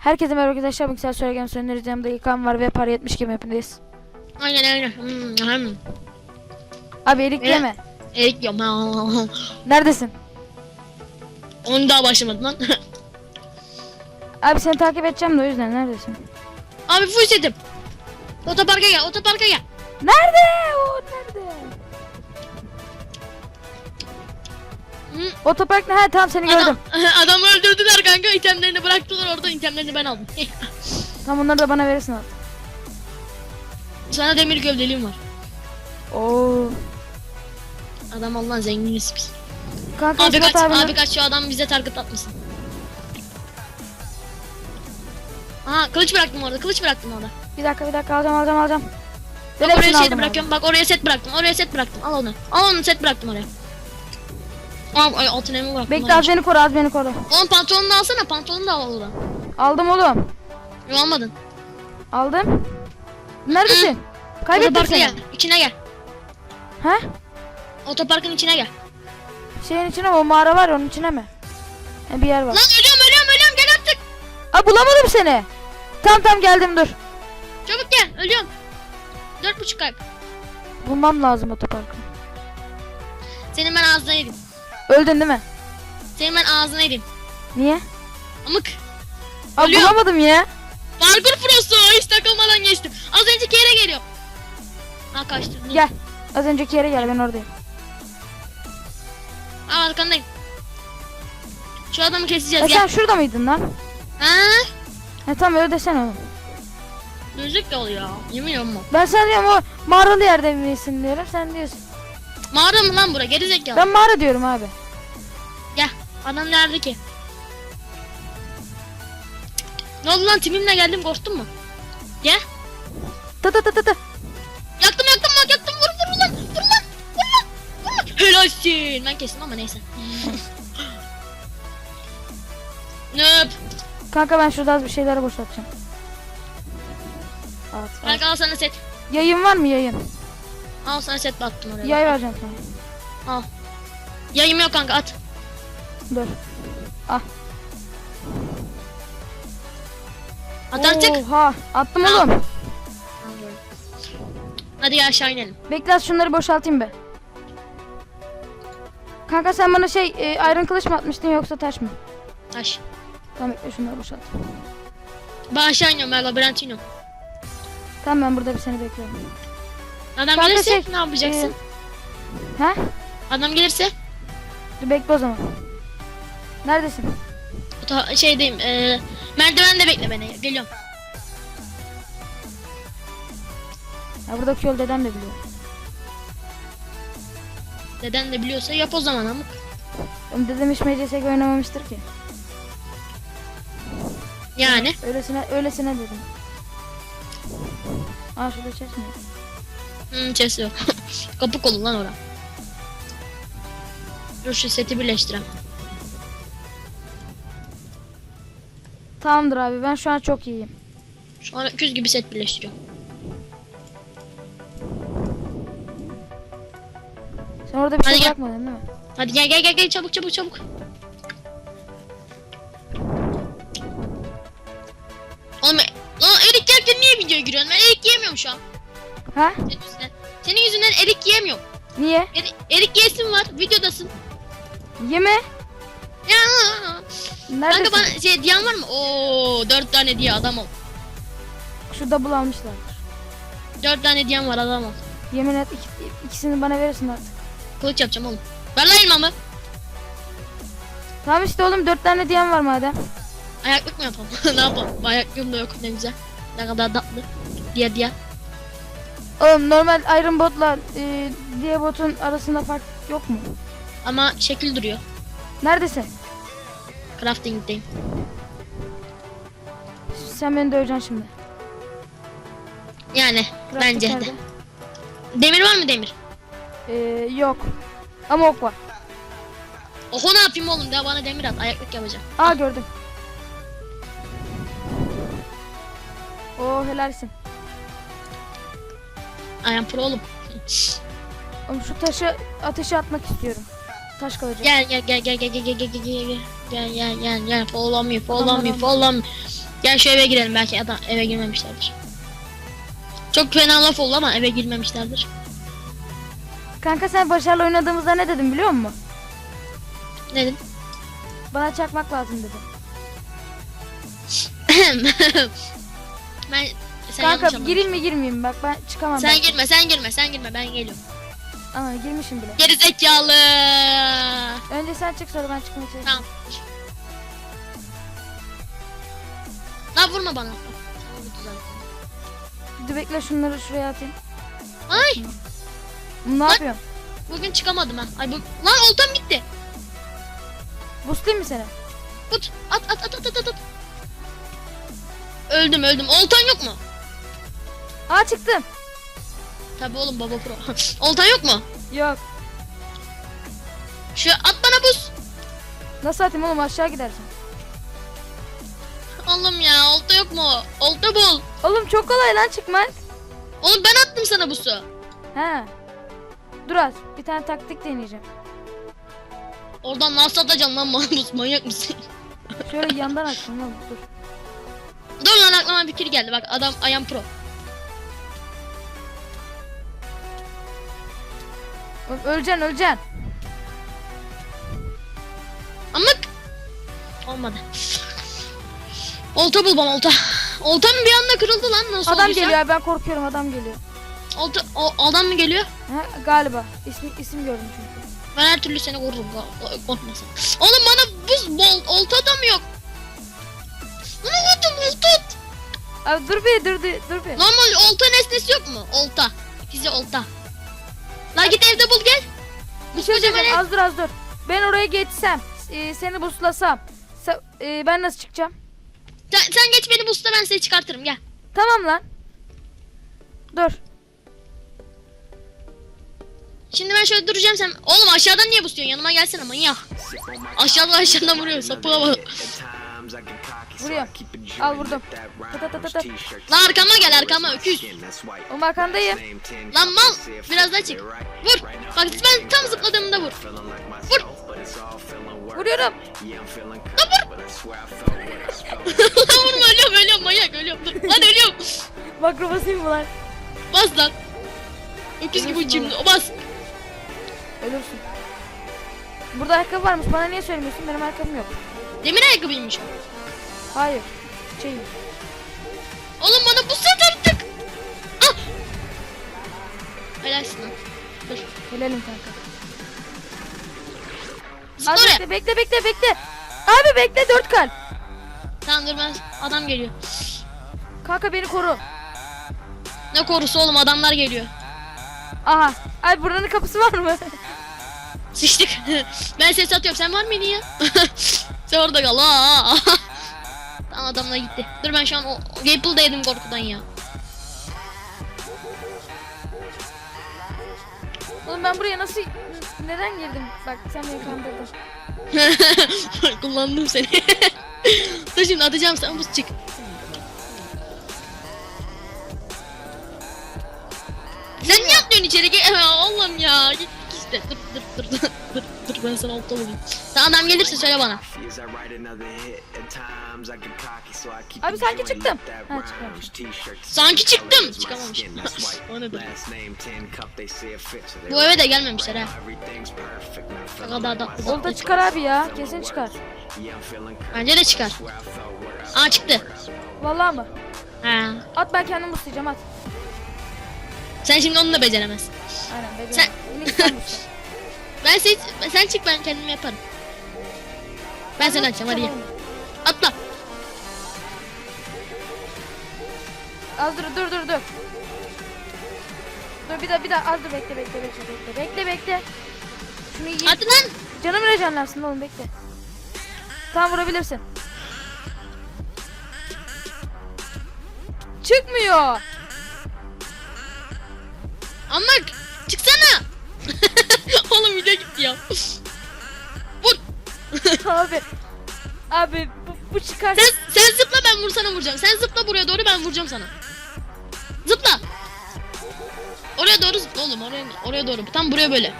Herkese merhaba arkadaşlar. Bugün size söyleyeceğim söylenir yanımda İlkan var ve para 70 gibi hepindeyiz. Aynen aynen. Hmm, hmm. Abi erik Evet. yeme. Erik. Ha. Neredesin? Onu daha başlamadı lan. Abi seni takip edeceğim de o yüzden neredesin? Abi full setim. Otoparka gel, otoparka gel. Nerede? O nerede? Hı. Otopark ne? Ha tamam seni gördüm. Adam, adamı öldürdüler kanka. İtemlerini bıraktılar orada. itemlerini ben aldım. Tamam onları da bana verirsin abi. Sana demir gövdeliğim var. Oo. Adam Allah'ın zenginiz biz. Kanka Abi kaç, abinin- abi kaç şu adam bize target atmasın. Aha kılıç bıraktım orada, kılıç bıraktım orada. Bir dakika bir dakika alacağım alacağım alacağım. Bak oraya şey bırakıyorum. Bak oraya set bıraktım. Oraya set bıraktım. Al onu. Al onu set bıraktım oraya. Al ay altın elma bıraktım. Bekle az beni koru az beni koru. Oğlum pantolonunu alsana. Pantolonu da al oradan. Aldım oğlum. Yok almadın. Aldım. Neredesin? Kaybettim seni. gel. İçine gel. Ha? Otoparkın içine gel. Şeyin içine? O mağara var onun içine mi? Ha, bir yer var. Lan ölüyorum ölüyorum ölüyorum gel artık. Aa bulamadım seni. Tamam tamam geldim dur. Çabuk gel ölüyorum. Dört buçuk kalp. Bulmam lazım otoparkı. Senin ben ağzına yedim. Öldün değil mi? Senin ben ağzına yedim. Niye? Amık. Aa Ölüyorum. bulamadım ya. Parkur prosu. Hiç takılmadan geçtim. Az önceki yere geliyor. Ha kaçtı. Dur. Gel. Az önceki yere gel ben oradayım. Aa arkandayım. Şu adamı E keseceğiz sen gel. şurada mıydın lan? Ha? He tamam öyle desene oğlum. Gözlük yol ya. Yemin ediyorum. Ben sana diyorum o mağaralı yerde misin diyorum sen diyorsun. Mağara mı lan bura? Geri zekalı. Ben mağara diyorum abi. Gel. Adam nerede ki? Ne oldu lan timimle geldim korktun mu? Gel. Tı tı tı tı tı. Yaktım yaktım bak yaktım vur vur lan vur lan vur lan vur lan. Helalsin. Ben kestim ama neyse. Nöp. Kanka ben şurada az bir şeyleri boşaltacağım. Evet, al. Kanka al sana set. Yayın var mı yayın? Al sana set battım oraya. Yay vereceğim sana. Al. Yayım yok kanka at. Dur. At artık. Oha attım Al. oğlum. Hadi ya aşağı inelim. Bekle az şunları boşaltayım be. Kanka sen bana şey e, iron kılıç mı atmıştın yoksa taş mı? Taş. Tamam bekle şunları boşalt. Ben aşağı iniyorum ben labirent iniyorum. Tamam ben burada bir seni bekliyorum. Adam Kanka gelirse şey, ne yapacaksın? Ha? Adam gelirse Dur bekle o zaman. Neredesin? ta- şeydeyim. E, merdiven de bekle beni. Geliyorum. Ya buradaki yol dedem de biliyor. Deden de biliyorsa yap o zaman amık. Oğlum dedem hiç MCSG oynamamıştır ki. Yani. Öylesine, öylesine dedim. Aa şurada mi? Hmm, chest yok. Kapı kolu lan ora. Dur şu seti birleştirem. Tamamdır abi ben şu an çok iyiyim. Şu an öküz gibi set birleştiriyorum. Sen orada bir Hadi şey gel. bırakmadın değil mi? Hadi gel gel gel gel çabuk çabuk çabuk. Oğlum lan erik yerken niye videoya giriyorsun? Ben erik yiyemiyorum şu an. Ha? Senin yüzünden. Senin yüzünden erik yiyemiyorum. Niye? Erik, erik yesin var. Videodasın. Yeme. Ya. Neredesin? Kanka bana şey diyen var mı? Oo dört tane diye adam ol. Şu double almışlardır. Dört tane diyen var adam ol. Yemin et iki- ikisini bana verirsin artık. Kılıç yapacağım oğlum. Ver lan elmamı. Tamam işte oğlum dört tane diyen var madem. Ayaklık mı yapalım? ne yapalım? Ayaklığım da yok ne güzel. Ne kadar tatlı. Diye diye. Oğlum normal Iron Bot'la e, diye botun arasında fark yok mu? Ama şekil duruyor. Neredesin? Crafting'deyim. Sen beni döveceksin şimdi. Yani Crafting bence de. nerede? Demir var mı demir? Ee, yok. Ama ok var. Oho ne yapayım oğlum? Daha bana demir at. Ayaklık yapacağım. Aa gördüm. Oo helalsin. Am pro oğlum. Oğlum şu taşı ateşe atmak istiyorum. Taş kalacak. Gel gel gel gel gel gel gel gel gel gel gel gel gel gel follow me follow me follow me Gel şu eve girelim belki adam eve girmemişlerdir. Çok fena laf oldu ama eve girmemişlerdir. Kanka sen başarılı oynadığımızda ne dedim biliyor musun? Ne dedim? Bana çakmak lazım dedim. ben sen yanlış Kanka anladın. gireyim mi girmeyeyim? Bak ben çıkamam. Sen ben. girme sen girme sen girme ben geliyorum. Aa girmişim bile. Geri zekalı. Önce sen çık sonra ben çıkmaya çalışayım. Tamam. Lan vurma bana. Dur bekle şunları şuraya atayım. Ay Ne Lan. yapıyorsun? bugün çıkamadım ha. Ay bu lan oltam gitti. Boostlayayım mı seni? Tut at at at at at at. Öldüm öldüm. Oltan yok mu? Aa çıktım. Tabi oğlum baba pro. Oltan yok mu? Yok. Şu at bana buz. Nasıl atayım oğlum aşağı gidersin. Oğlum ya olta yok mu? Olta bul. Oğlum çok kolay lan çıkmak. Oğlum ben attım sana busu. He. Dur az. Bir tane taktik deneyeceğim. Oradan nasıl atacaksın lan bana buz manyak mısın? Şöyle yandan atayım oğlum dur. Dur lan aklıma bir fikir geldi bak adam ayam pro. Oğlum öleceksin öleceksin. Amık. Olmadı. Olta bul bana olta. Oltam bir anda kırıldı lan nasıl Adam olduysa. geliyor ben korkuyorum adam geliyor. Olta, o, adam mı geliyor? Ha, galiba. İsim, isim gördüm çünkü. Ben her türlü seni korurum. ko- Korkma sen. Oğlum bana buz bol, olta da mı yok? Bunu vurdum olta. Abi dur bir dur dur, dur bir. Normal olta nesnesi yok mu? Olta. Bize olta. La git evde bul gel. Bir şey kocaman ev. az dur az dur. Ben oraya geçsem, e, seni buslasam, se- e, ben nasıl çıkacağım? Sen, sen geç beni busta ben seni çıkartırım gel. Tamam lan. Dur. Şimdi ben şöyle duracağım sen. Oğlum aşağıdan niye busluyorsun? Yanıma gelsene manyak. Aşağıdan aşağıdan vuruyor. Sapığa bak. Vuruyor. Al vurdum. Tı tı tı. Lan arkama gel arkama öküz. Oğlum arkandayım. Lan mal. Biraz daha çık. Vur. Bak ben tam zıpladığımda vur. Vur. Vuruyorum. Lan vurma ölüyorum ölüyorum manyak ölüyorum. Dur. Lan ölüyorum. Makro basayım mı lan? Bas lan. Öküz gibi uçayım. Bas. Ölürsün. Burada ayakkabı varmış. Bana niye söylemiyorsun? Benim ayakkabım yok. Demir ayakkabıymış o. Hayır. Şey. Oğlum bana bu set artık. Ah. Helalsin lan. Dur. Helalim kanka. Abi bekle bekle bekle bekle. Abi bekle dört kalp. Tamam dur ben adam geliyor. Kanka beni koru. Ne korusu oğlum adamlar geliyor. Aha. Abi buranın kapısı var mı? Sıçtık. ben ses atıyorum. Sen var mıydın ya? Sen orada kal. Aa. Tamam adamlar gitti. Dur ben şu an o, o Gaple'da yedim korkudan ya. Oğlum ben buraya nasıl neden girdim? Bak sen beni kandırdın. Kullandım seni. Dur şimdi atacağım sen buz çık. Sen niye atlıyorsun içeri? Allah'ım ya. Git işte. Dur dur dur dur. Dur, ben sana olta bulayım. Sen adam gelirse söyle bana. Abi sanki çıktım. Ha çıkmamış. Sanki çıktım. Çıkamamış. o ne be? Bu eve de gelmemişler ha. Kadar da. Olta çıkar abi ya. Kesin çıkar. Bence de çıkar. Aa çıktı. Vallahi mı? Ha. At ben kendim buslayacağım at. Sen şimdi onu da beceremezsin. Aynen bebeğim. Sen-. Ben sen, sen çık ben kendim yaparım. Ben seni açacağım hadi gel. Atla. Az dur dur dur dur. Dur bir daha bir daha az dur bekle bekle bekle bekle bekle bekle. Şunu yiyeyim. Hadi lan. Canım rejenlensin oğlum bekle. Tam vurabilirsin. Çıkmıyor. Ama çıksana ya. Vur. abi. Abi bu, bu çıkar. Sen, sen zıpla ben vur sana vuracağım. Sen zıpla buraya doğru ben vuracağım sana. Zıpla. Oraya doğru zıpla oğlum. Oraya, oraya doğru. Tam buraya böyle.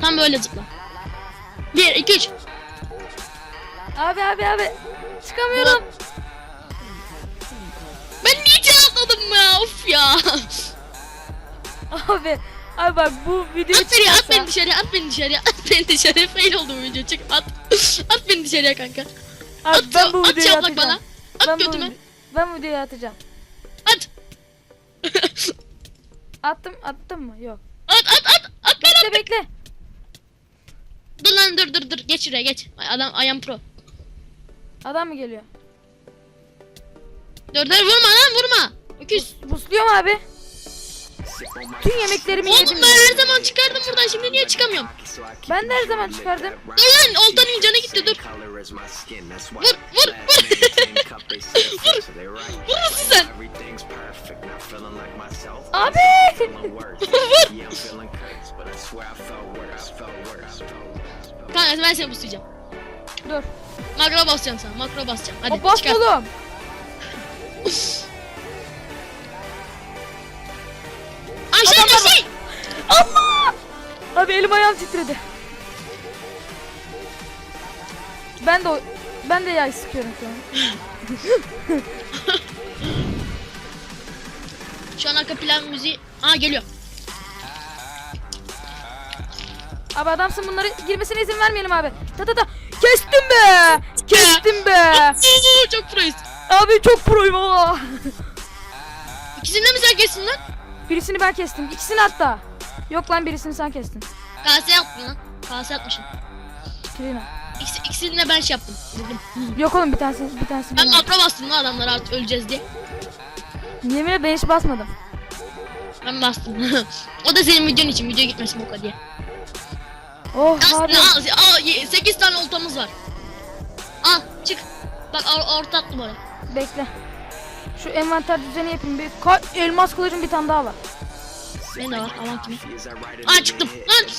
Tam böyle zıpla. 1 2 3. Abi abi abi. Çıkamıyorum. Ben niye atladım ya? Of ya. abi abi bak bu video at beni at beni dışarıya at beni dışarıya at beni dışarıya fail oldu bu video çık at at beni dışarıya kanka Abi at, ben bu at videoyu çaplak atacağım. bana at ben götüme Bu, ben videoyu atacağım. at Attım, attım mı? Yok. at at at at Bekle bekle. dur lan dur dur dur geç şuraya geç adam I am pro Adam mı geliyor? dur dur vurma lan vurma öküz Busluyorum abi. Tüm yemeklerimi Oğlum yedim. ben her zaman çıkardım buradan şimdi niye çıkamıyorum Ben de her zaman çıkardım. dur lan oltanın canı gitti dur Vur, vur, vur. Vurursun sen. Abi! Kanka ben seni buslayacağım Dur. Makro basacağım sana makro basacağım hadi bas çıkar oğlum. Abi elim ayağım titredi. Ben de ben de yay sıkıyorum şu an. Şu an arka plan müziği Aa geliyor Abi adamsın bunları girmesine izin vermeyelim abi. Ta ta ta. Kestim be! Kestim be! Çok proyuz Abi çok proyum ama. İkisini de mi sen kessin lan? Birisini ben kestim. İkisini hatta. Yok lan birisini sen kestin. Kase yaptın lan Kase atmışsın Kirina. İkisi, ikisini de ben şey yaptım Vurdum Yok oğlum bir tanesi bir tanesi. Ben benim. makro bastım lan adamlara artık öleceğiz diye Yemin ederim ben hiç basmadım. Ben bastım O da senin videon için video gitmesin kadar diye Oh. Aslında al, al, 8 tane oltamız var Al çık Bak or orta attım oraya Bekle. Şu envanter düzeni yapayım. Bir Ka elmas kılıcım bir tane daha var. Benim de var aman kimi? Aa çıktım. Lan!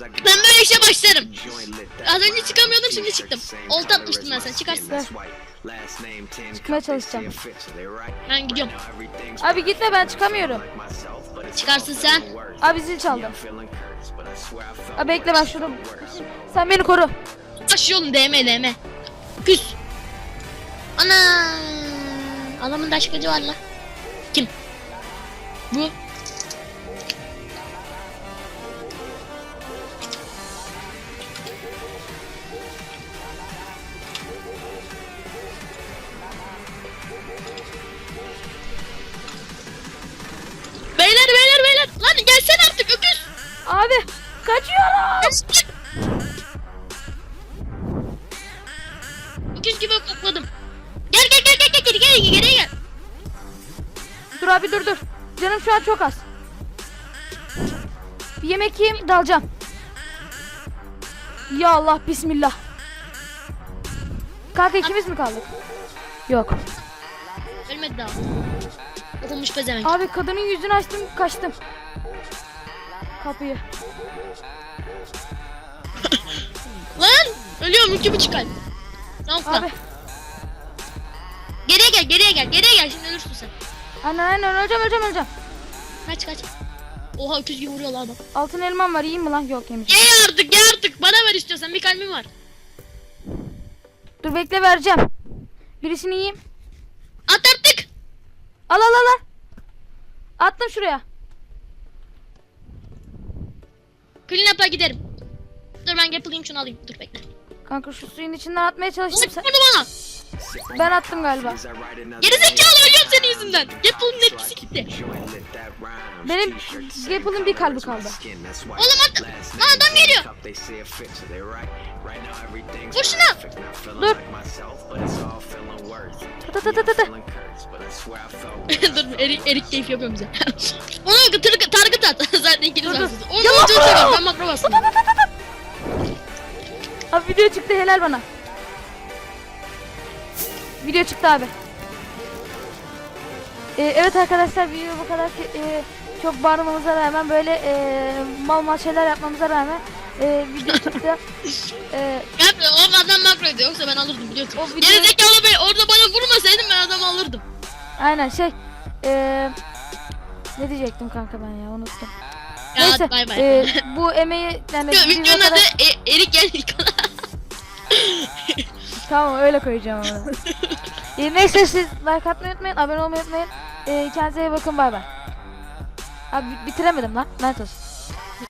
Ben böyle işe başlarım. Az önce çıkamıyordum şimdi çıktım. Olta atmıştım ben sana. Çıkarsın. Çıkmaya çalışacağım. Ben gidiyorum. Abi gitme ben çıkamıyorum. Çıkarsın sen. Abi zil çaldı. Abi bekle ben şurada. Sen beni koru. Taş yolun DM DM Küs. Ana! Adamın taş kılıcı var la Kim? Bu Abi kaçıyorum. Öküz gibi kokladım Gel gel gel gel gel gel gel gel Dur abi dur dur. Canım şu an çok az. Bir yemek yiyeyim dalacağım. Ya Allah bismillah. Kanka ikimiz mi kaldık? Yok. Ölmedi daha Okunmuş pezevenk Abi kadının yüzünü açtım kaçtım. Kapıyı. Lan ölüyorum iki buçuk ay. Tamam Abi. Geriye gel geriye gel geriye gel şimdi ölürsün sen. Aynen aynen öleceğim öleceğim öleceğim. Kaç kaç. Oha öküz gibi vuruyor lan adam. Altın elmam var yiyeyim mi lan? Yok yemiş. Ye artık ye artık bana ver istiyorsan bir kalbim var. Dur bekle vereceğim. Birisini yiyeyim. At artık. Al al al al. Attım şuraya. Clean up'a giderim. Dur ben yapılayım şunu alayım. Dur bekle. Kanka şu suyun içinden atmaya çalıştım. Sen... bana. Ben attım galiba. Gerizekalı ölüyorum senin yüzünden. Apple'ın etkisi gitti. Benim Gapple'ın bir kalbi kaldı. Oğlum at. Lan adam geliyor. Vur şuna. Dur. Ta ta ta ta ta. dur Erik, Erik keyif yapıyor bize. Ona target, target at. Zaten ikiniz varsınız. Onu makro. ben makro bastım. Abi video çıktı helal bana. Video çıktı abi. Ee, evet arkadaşlar video bu kadar ki e, çok bağırmamıza rağmen böyle e, mal mal şeyler yapmamıza rağmen e, video çıktı. e, Yapma o adam makroydu yoksa ben alırdım biliyorsun. O video- Gerizekalı bey orada bana vurmasaydın ben adamı alırdım. aynen şey e, ne diyecektim kanka ben ya unuttum. Ya Neyse bay bay. e, bu emeği yani Ya, video Videonun kadar- adı e, Erik gel yıkala. Tamam öyle koyacağım onu. E, neyse siz like atmayı unutmayın. Abone olmayı unutmayın. E, kendinize iyi bakın. Bay bay. Abi bitiremedim lan. Mentos.